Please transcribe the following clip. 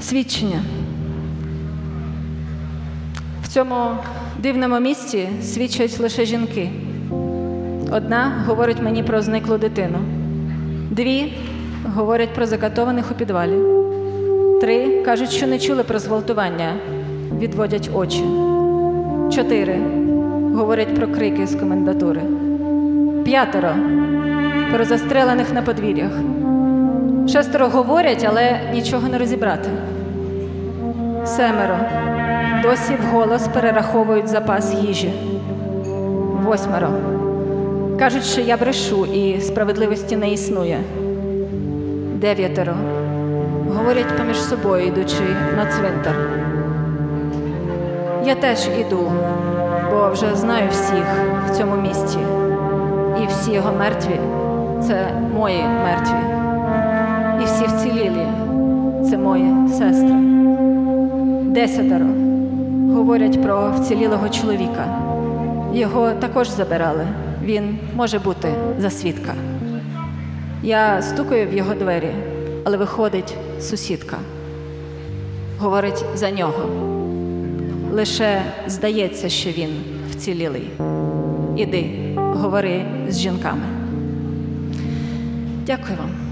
Свідчення. В цьому дивному місці свідчать лише жінки. Одна говорить мені про зниклу дитину, дві говорять про закатованих у підвалі, три кажуть, що не чули про зґвалтування, відводять очі. Чотири говорять про крики з комендатури. П'ятеро про застрелених на подвір'ях. Шестеро говорять, але нічого не розібрати. Семеро досі вголос перераховують запас їжі. Восьмеро кажуть, що я брешу і справедливості не існує. Дев'ятеро говорять поміж собою, йдучи на цвинтар. Я теж іду, бо вже знаю всіх в цьому місті. І всі його мертві це мої мертві. Всі вцілілі це мої сестри. Десятеро говорять про вцілілого чоловіка. Його також забирали. Він може бути за свідка. Я стукаю в його двері, але виходить сусідка. Говорить за нього. Лише здається, що він вцілілий. Іди, говори з жінками. Дякую вам.